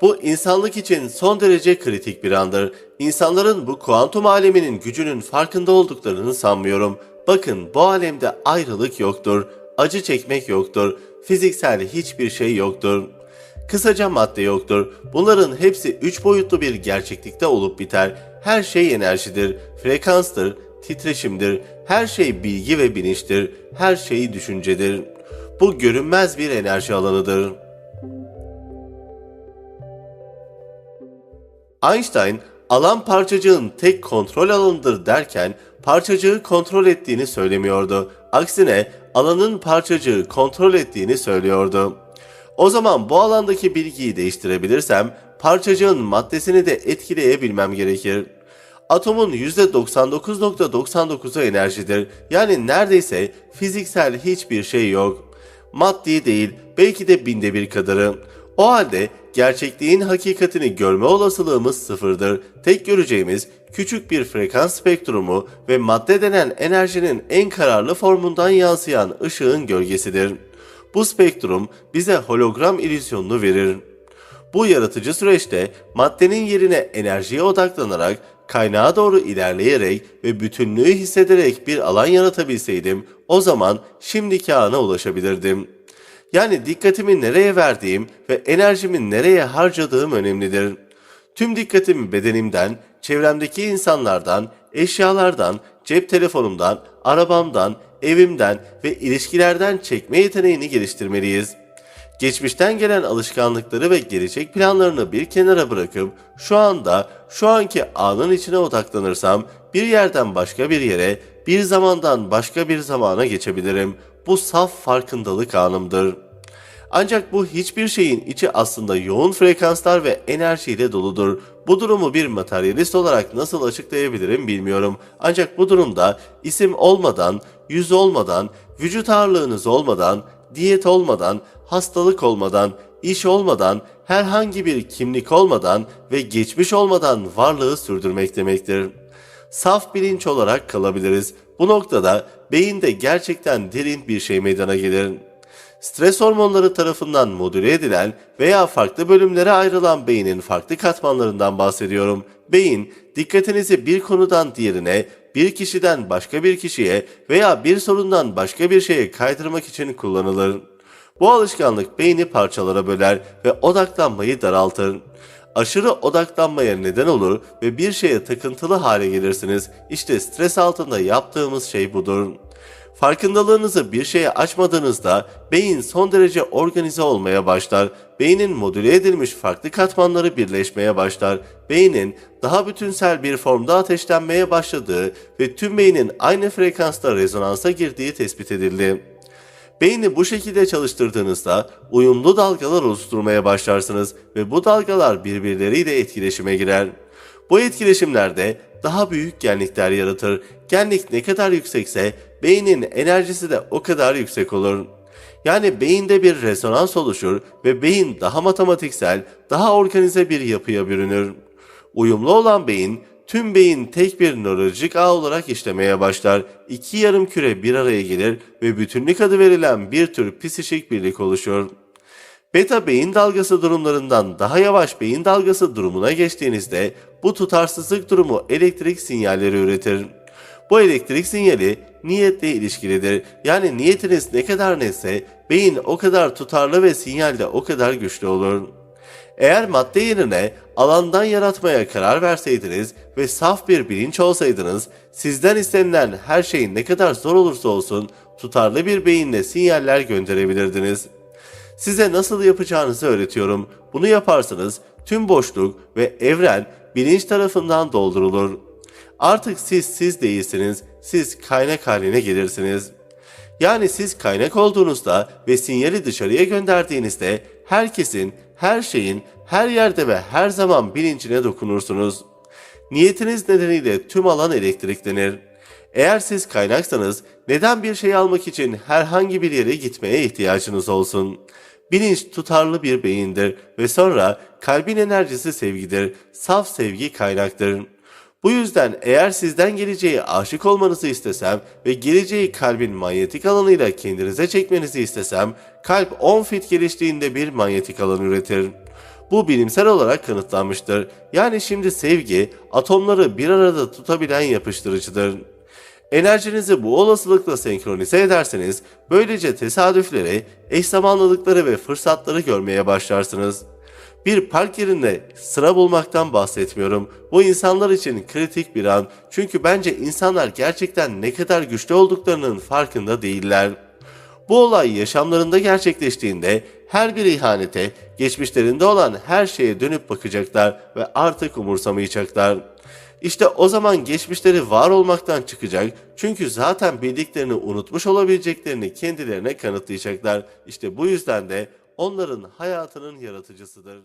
Bu insanlık için son derece kritik bir andır. İnsanların bu kuantum aleminin gücünün farkında olduklarını sanmıyorum. Bakın bu alemde ayrılık yoktur, acı çekmek yoktur, fiziksel hiçbir şey yoktur. Kısaca madde yoktur. Bunların hepsi üç boyutlu bir gerçeklikte olup biter. Her şey enerjidir, frekanstır, titreşimdir. Her şey bilgi ve bilinçtir. Her şey düşüncedir. Bu görünmez bir enerji alanıdır. Einstein, alan parçacığın tek kontrol alanıdır derken parçacığı kontrol ettiğini söylemiyordu. Aksine alanın parçacığı kontrol ettiğini söylüyordu. O zaman bu alandaki bilgiyi değiştirebilirsem parçacığın maddesini de etkileyebilmem gerekir. Atomun %99.99'u enerjidir. Yani neredeyse fiziksel hiçbir şey yok. Maddi değil, belki de binde bir kadarı. O halde gerçekliğin hakikatini görme olasılığımız sıfırdır. Tek göreceğimiz küçük bir frekans spektrumu ve madde denen enerjinin en kararlı formundan yansıyan ışığın gölgesidir. Bu spektrum bize hologram illüzyonunu verir. Bu yaratıcı süreçte maddenin yerine enerjiye odaklanarak, kaynağa doğru ilerleyerek ve bütünlüğü hissederek bir alan yaratabilseydim, o zaman şimdiki ana ulaşabilirdim. Yani dikkatimi nereye verdiğim ve enerjimi nereye harcadığım önemlidir. Tüm dikkatimi bedenimden, çevremdeki insanlardan, eşyalardan, cep telefonumdan, arabamdan, evimden ve ilişkilerden çekme yeteneğini geliştirmeliyiz. Geçmişten gelen alışkanlıkları ve gelecek planlarını bir kenara bırakıp şu anda, şu anki anın içine odaklanırsam bir yerden başka bir yere, bir zamandan başka bir zamana geçebilirim. Bu saf farkındalık anımdır. Ancak bu hiçbir şeyin içi aslında yoğun frekanslar ve enerjiyle doludur. Bu durumu bir materyalist olarak nasıl açıklayabilirim bilmiyorum. Ancak bu durumda isim olmadan, yüz olmadan, vücut ağırlığınız olmadan, diyet olmadan, hastalık olmadan, iş olmadan, herhangi bir kimlik olmadan ve geçmiş olmadan varlığı sürdürmek demektir. Saf bilinç olarak kalabiliriz. Bu noktada beyinde gerçekten derin bir şey meydana gelir. Stres hormonları tarafından modüle edilen veya farklı bölümlere ayrılan beynin farklı katmanlarından bahsediyorum. Beyin, dikkatinizi bir konudan diğerine, bir kişiden başka bir kişiye veya bir sorundan başka bir şeye kaydırmak için kullanılır. Bu alışkanlık beyni parçalara böler ve odaklanmayı daraltır. Aşırı odaklanmaya neden olur ve bir şeye takıntılı hale gelirsiniz. İşte stres altında yaptığımız şey budur. Farkındalığınızı bir şeye açmadığınızda beyin son derece organize olmaya başlar. Beynin modüle edilmiş farklı katmanları birleşmeye başlar. Beynin daha bütünsel bir formda ateşlenmeye başladığı ve tüm beynin aynı frekansta rezonansa girdiği tespit edildi. Beyni bu şekilde çalıştırdığınızda uyumlu dalgalar oluşturmaya başlarsınız ve bu dalgalar birbirleriyle etkileşime girer. Bu etkileşimlerde daha büyük genlikler yaratır. Genlik ne kadar yüksekse beynin enerjisi de o kadar yüksek olur. Yani beyinde bir rezonans oluşur ve beyin daha matematiksel, daha organize bir yapıya bürünür. Uyumlu olan beyin, tüm beyin tek bir nörolojik ağ olarak işlemeye başlar. İki yarım küre bir araya gelir ve bütünlük adı verilen bir tür psişik birlik oluşur. Beta beyin dalgası durumlarından daha yavaş beyin dalgası durumuna geçtiğinizde bu tutarsızlık durumu elektrik sinyalleri üretir. Bu elektrik sinyali niyetle ilişkilidir. Yani niyetiniz ne kadar netse beyin o kadar tutarlı ve sinyal de o kadar güçlü olur. Eğer madde yerine alandan yaratmaya karar verseydiniz ve saf bir bilinç olsaydınız, sizden istenilen her şey ne kadar zor olursa olsun tutarlı bir beyinle sinyaller gönderebilirdiniz. Size nasıl yapacağınızı öğretiyorum. Bunu yaparsanız tüm boşluk ve evren bilinç tarafından doldurulur. Artık siz siz değilsiniz, siz kaynak haline gelirsiniz. Yani siz kaynak olduğunuzda ve sinyali dışarıya gönderdiğinizde herkesin, her şeyin, her yerde ve her zaman bilincine dokunursunuz. Niyetiniz nedeniyle tüm alan elektriklenir. Eğer siz kaynaksanız neden bir şey almak için herhangi bir yere gitmeye ihtiyacınız olsun? Bilinç tutarlı bir beyindir ve sonra kalbin enerjisi sevgidir. Saf sevgi kaynaktır. Bu yüzden eğer sizden geleceği aşık olmanızı istesem ve geleceği kalbin manyetik alanıyla kendinize çekmenizi istesem, kalp 10 fit geliştiğinde bir manyetik alan üretir. Bu bilimsel olarak kanıtlanmıştır. Yani şimdi sevgi atomları bir arada tutabilen yapıştırıcıdır. Enerjinizi bu olasılıkla senkronize ederseniz böylece tesadüfleri, eş zamanlılıkları ve fırsatları görmeye başlarsınız. Bir park yerinde sıra bulmaktan bahsetmiyorum. Bu insanlar için kritik bir an. Çünkü bence insanlar gerçekten ne kadar güçlü olduklarının farkında değiller. Bu olay yaşamlarında gerçekleştiğinde her bir ihanete, geçmişlerinde olan her şeye dönüp bakacaklar ve artık umursamayacaklar. İşte o zaman geçmişleri var olmaktan çıkacak çünkü zaten bildiklerini unutmuş olabileceklerini kendilerine kanıtlayacaklar. İşte bu yüzden de onların hayatının yaratıcısıdır.